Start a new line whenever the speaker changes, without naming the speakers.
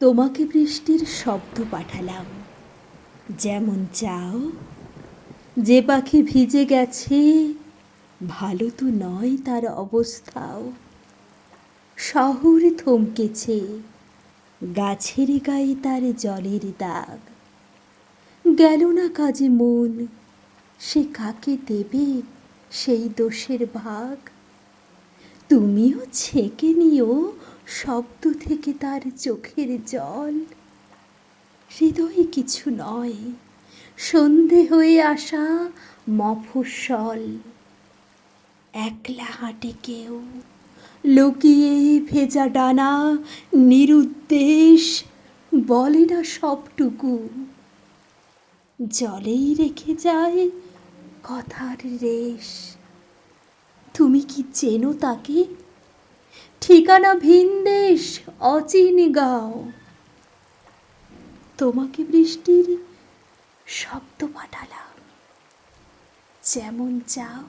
তোমাকে বৃষ্টির শব্দ পাঠালাম। যেমন চাও, যে পাখি ভিজে গেছে, ভালো তো নয় তার অবস্থাও। শহর থমকেছে, গাছের গায়ে তার জলের দাগ। গেল না কাজে মন, সে কাকে দেবে সেই দোষের ভাগ? তুমিও ছেঁকে নিও শব্দ থেকে তার চোখের জল। হৃদয়ে কিছু নয়, সন্ধে হয়ে আসা মফস্বল। একলা হাঁটে কেউ, লুকিয়ে ভেজা ডানা, নিরুদ্দেশ, বলে না সবটুকু। জলেই রেখে যায় কথার রেশ। তুমি কি চেনো তাকে? ঠিকানা ভিনদেশ অচিন গাও। তোমাকে বৃষ্টির শব্দ পাঠালাম। যেমন চাও